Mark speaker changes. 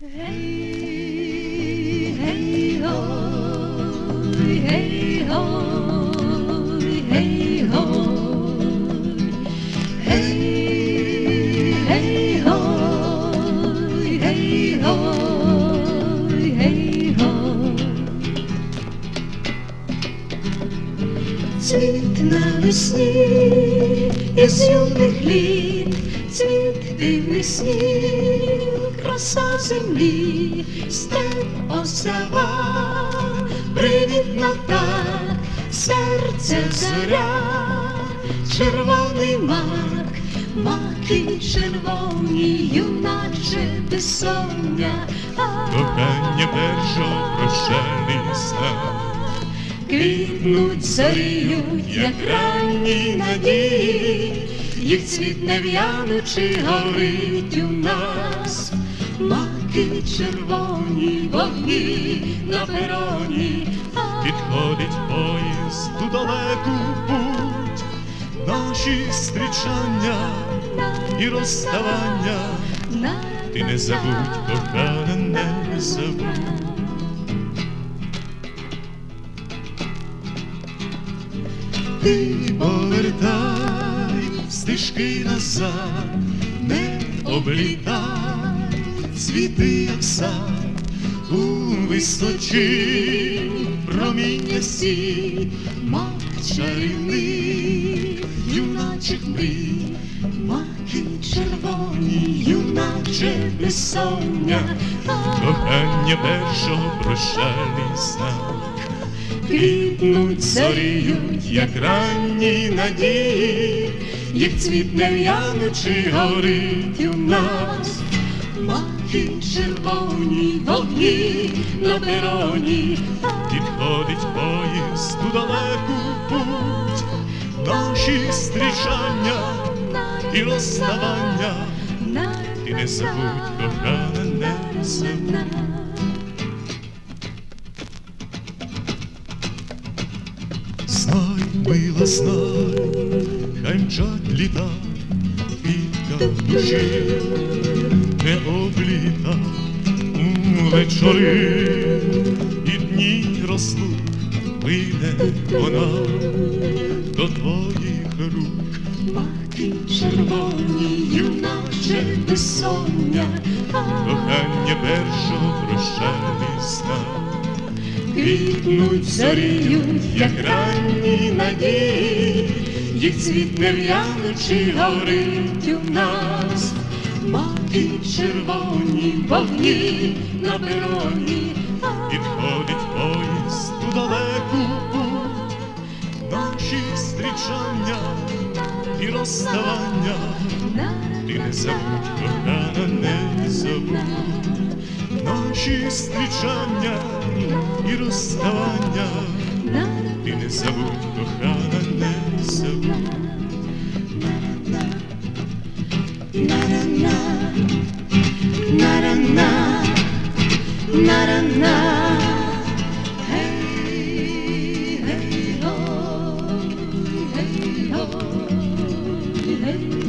Speaker 1: Гей, гей, гой, гей, гой, гей, гой. Гей, гей, гой, гей, гой, гей, гой. Цвіт навесні із юних літ, цвіт дивний снів, краса землі, степ осава, привітна так, серце зоря, червоний мак, маки червоні, юначе безсоння,
Speaker 2: Кохання першого прощальний знак.
Speaker 1: Квітнуть зоріють, як ранні надії, їх цвіт не в'янучи горить у нас, маки червоні вогні на пероні,
Speaker 2: Підходить поїзд у далеку путь, наші зустрічання і розставання. Ти не забудь, кохана, не забудь. Ти повертай стежки назад, не облітай цвіти, як сад, у височі проміння сі, мак чарівний, юначих мрій, маки червоні, юначе безсоння, кохання першого прощальний знак. Квітнуть, зоріють, як ранні надії, їх цвіт не в'янучи горить у нас. Маки червоні вогні на пероні, підходить поїзд у далеку путь, наші зустрічання і розставання. Ти не забудь, кохана, не забудь. Знай, мила, знай, хай мчать літа, квітка душі не обліта вечори, і дні розлук вийде вона до твоїх рук.
Speaker 1: Маки червоні, юначе безсоння,
Speaker 2: Кохання першого прощальний знак.
Speaker 1: Квітнуть, зоріють, як ранні надії, їх цвіт не в'янучи горить у нас. Маки червоні вогні на пероні,
Speaker 2: Підходить поїзд у далеку путь, наші зустрічання і розставання. Ти не забудь, кохана, не забудь наші зустрічання і розставання. Ти не забудь, кохана, не забудь Not enough. Hey, hey, ho, hey, ho.